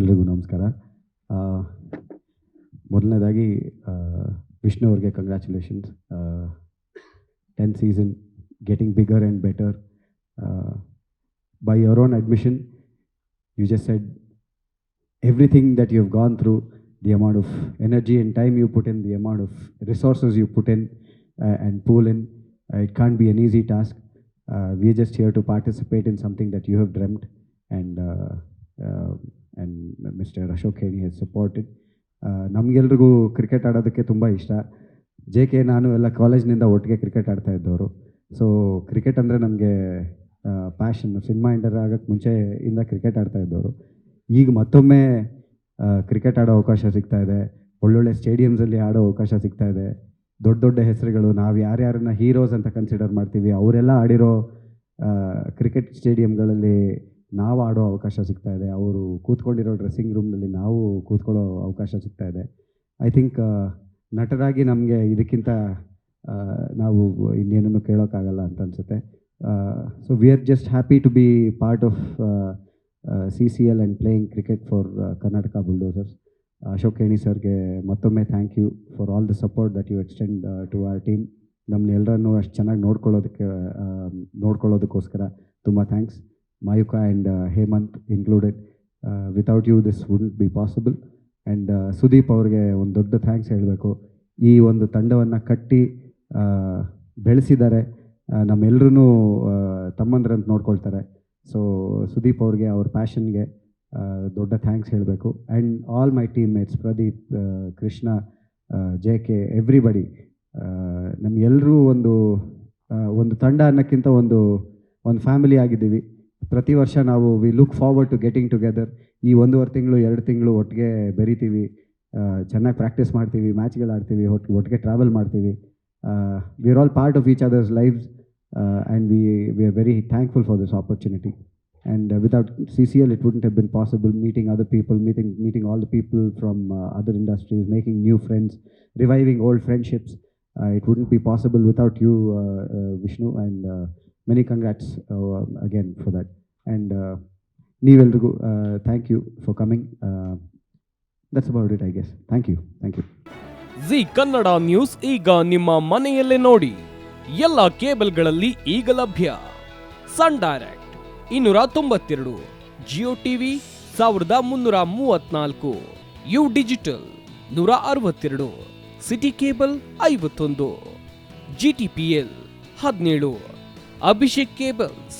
ಎಲ್ರಿಗೂ ನಮಸ್ಕಾರ ಆ, ಮೊದಲನೇದಾಗಿ ಆ, ವಿಷ್ಣು ಅವ್ರಿಗೆ congratulations ten season getting bigger and better by your own admission you just said everything that you've gone through, the amount of energy and time you put in, the amount of resources you put in uh, and pull in, uh, it can't be an easy task. Uh, we're just here to participate in something that you have dreamt, mister Ashok uh, ಹೆಸ್. Uh, ನಮಗೆಲ್ರಿಗೂ cricket ಆಡೋದಕ್ಕೆ ತುಂಬ ಇಷ್ಟ. J K ನಾನು ಎಲ್ಲ ಕಾಲೇಜ್ನಿಂದ ಒಟ್ಟಿಗೆ cricket ಆಡ್ತಾ ಇದ್ದವರು. ಸೊ ಕ್ರಿಕೆಟ್ ಅಂದರೆ ನಮಗೆ ಪ್ಯಾಷನ್ ಸಿನಿಮಾ ಇಂಡರ್ ಆಗೋಕ್ಕೆ ಮುಂಚೆಯಿಂದ ಕ್ರಿಕೆಟ್ ಆಡ್ತಾ ಇದ್ದವರು. ಈಗ ಮತ್ತೊಮ್ಮೆ ಕ್ರಿಕೆಟ್ ಆಡೋ ಅವಕಾಶ ಸಿಗ್ತಾ ಇದೆ. ಒಳ್ಳೊಳ್ಳೆ ಸ್ಟೇಡಿಯಮ್ಸಲ್ಲಿ ಆಡೋ ಅವಕಾಶ ಸಿಗ್ತಾ ಇದೆ. ದೊಡ್ಡ ದೊಡ್ಡ ಹೆಸರುಗಳು ನಾವು ಯಾರ್ಯಾರನ್ನ ಹೀರೋಸ್ ಅಂತ ಕನ್ಸಿಡರ್ ಮಾಡ್ತೀವಿ ಅವರೆಲ್ಲ ಆಡಿರೋ ಕ್ರಿಕೆಟ್ ಸ್ಟೇಡಿಯಮ್ಗಳಲ್ಲಿ ನಾವು ಆಡೋ ಅವಕಾಶ ಸಿಗ್ತಾ ಇದೆ. ಅವರು ಕೂತ್ಕೊಂಡಿರೋ ಡ್ರೆಸ್ಸಿಂಗ್ ರೂಮ್ನಲ್ಲಿ ನಾವು ಕೂತ್ಕೊಳ್ಳೋ ಅವಕಾಶ ಸಿಗ್ತಾ ಇದೆ. ಐ ಥಿಂಕ್ ನಟರಾಗಿ ನಮಗೆ ಇದಕ್ಕಿಂತ ನಾವು ಇನ್ನೇನನ್ನು ಕೇಳೋಕ್ಕಾಗಲ್ಲ ಅಂತ ಅನಿಸುತ್ತೆ. So we are just happy to be part of C C L and playing cricket for Karnataka bulldozers Ashok Keni ಸರ್ಗೆ ಮತ್ತೊಮ್ಮೆ thank you for all the support that you extend to our team ನಮ್ಮನ್ನೆಲ್ಲರನ್ನೂ ಅಷ್ಟು ಚೆನ್ನಾಗಿ ನೋಡ್ಕೊಳ್ಳೋದಕ್ಕೆ ನೋಡ್ಕೊಳ್ಳೋದಕ್ಕೋಸ್ಕರ ತುಂಬ thanks Mayuka and Hemant included without you this would be possible and Sudeep ಅವ್ರಿಗೆ ಒಂದು ದೊಡ್ಡ ಥ್ಯಾಂಕ್ಸ್ ಹೇಳಬೇಕು. ಈ ಒಂದು ತಂಡವನ್ನು ಕಟ್ಟಿ ಬೆಳೆಸಿದ್ದಾರೆ. ನಮ್ಮೆಲ್ಲರೂ ತಮ್ಮಂದ್ರಂತ ನೋಡ್ಕೊಳ್ತಾರೆ. ಸೊ ಸುದೀಪ್ ಅವ್ರಿಗೆ, ಅವ್ರ ಪ್ಯಾಷನ್ಗೆ ದೊಡ್ಡ ಥ್ಯಾಂಕ್ಸ್ ಹೇಳಬೇಕು. And all my team mates Pradeep Krishna J K everybody ನಮಗೆಲ್ಲರೂ ಒಂದು ಒಂದು ತಂಡ ಅನ್ನೋಕ್ಕಿಂತ ಒಂದು ಒಂದು ಫ್ಯಾಮಿಲಿ ಆಗಿದ್ದೀವಿ. ಪ್ರತಿ ವರ್ಷ ನಾವು we look forward to getting together ಈ ಒಂದೂವರೆ ತಿಂಗಳು ಎರಡು ತಿಂಗಳು ಒಟ್ಟಿಗೆ ಬೆರಿತೀವಿ ಚೆನ್ನಾಗಿ ಪ್ರಾಕ್ಟೀಸ್ ಮಾಡ್ತೀವಿ ಮ್ಯಾಚ್ಗಳು ಆಡ್ತೀವಿ ಒಟ್ಟಿಗೆ ಒಟ್ಟಿಗೆ ಟ್ರಾವೆಲ್ ಮಾಡ್ತೀವಿ we are all part of each others lives and we we are very thankful for this opportunity and uh, without CCL, it wouldn't have been possible meeting other people, meeting meeting all the people from uh, other industries, making new friends, reviving old friendships. Uh, it wouldn't be possible without you, uh, uh, Vishnu, and uh, many congrats uh, again for that. And uh, ನೀವೆಲ್ರಿಗೂ thank you for coming that's about it I guess thank you thank you Zee Kannada news ಈಗ ನಿಮ್ಮ ಮನೆಯಲ್ಲೇ ನೋಡಿ. ಎಲ್ಲ ಕೇಬಲ್ಗಳಲ್ಲಿ ಈಗ ಲಭ್ಯ. ಸನ್ direct ಇನ್ನೂರ ತೊಂಬತ್ತೆರಡು ಜಿಯೋ ಟಿವಿ ಸಾವಿರದ ಮುನ್ನೂರ ಮೂವತ್ನಾಲ್ಕು ಯು ಡಿಜಿಟಲ್ ನೂರ ಅರವತ್ತೆರಡು ಸಿಟಿ ಕೇಬಲ್ ಐವತ್ತೊಂದು ಜಿ ಟಿ ಪಿ ಎಲ್ ಹದಿನೇಳು ಅಭಿಷೇಕ್ ಕೇಬಲ್ಸ್